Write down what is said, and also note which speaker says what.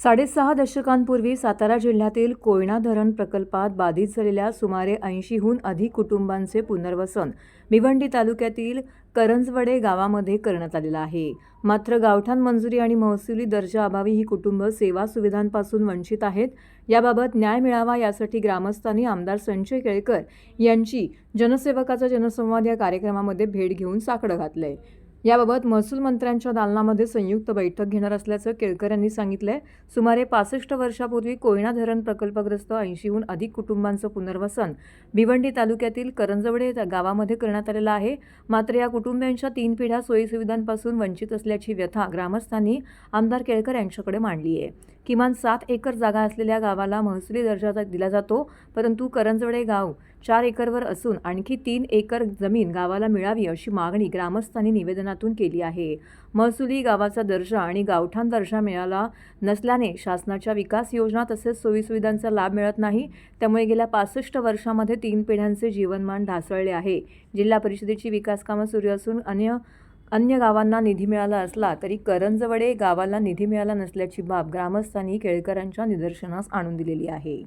Speaker 1: साडेसहा दशकांपूर्वी सातारा जिल्ह्यातील कोयना धरण प्रकल्पात बाधित झालेल्या सुमारे ऐंशीहून अधिक कुटुंबांचे पुनर्वसन भिवंडी तालुक्यातील करंजवडे गावामध्ये करण्यात आलेलं आहे. मात्र गावठाण मंजुरी आणि महसुली दर्जाअभावी ही कुटुंब सेवा सुविधांपासून वंचित आहेत. याबाबत न्याय मिळावा यासाठी ग्रामस्थांनी आमदार संजय केळकर यांची जनसेवकाचा जनसंवाद या कार्यक्रमामध्ये भेट घेऊन साकडं घातलंय. याबाबत महसूल मंत्र्यांच्या दालनामध्ये संयुक्त बैठक घेणार असल्याचं केळकर यांनी सांगितलंय. सुमारे पासष्ट वर्षापूर्वी कोयना धरण प्रकल्पग्रस्त ऐंशीहून अधिक कुटुंबांचं पुनर्वसन भिवंडी तालुक्यातील करंजवडे गावामध्ये करण्यात आलेलं आहे. मात्र या कुटुंबियांच्या तीन पिढ्या सोयीसुविधांपासून वंचित असल्याची व्यथा ग्रामस्थांनी आमदार केळकर यांच्याकडे मांडली आहे किमान सात एकर जागा असलेल्या गावाला महसुली दर्जा दिला जातो परंतु करंजवडे गाव चार एकरवर असून आणखी तीन एकर जमीन गावाला मिळावी अशी मागणी ग्रामस्थांनी निवेदनातून केली आहे. महसुली गावाचा दर्जा आणि गावठाण दर्जा मिळाला नसल्याने शासनाच्या विकास योजना तसेच सोयीसुविधांचा लाभ मिळत नाही. त्यामुळे गेल्या पासष्ट वर्षामध्ये तीन पिढ्यांचे जीवनमान ढासळले आहे. जिल्हा परिषदेची विकास कामं सुरू असून अन्य अन्य गावांना निधी मिळाला असला तरी करंजवडे गावाला निधी मिळाला नसल्याची बाब ग्रामस्थांनी केळकरांच्या निदर्शनास आणून दिलेली आहे.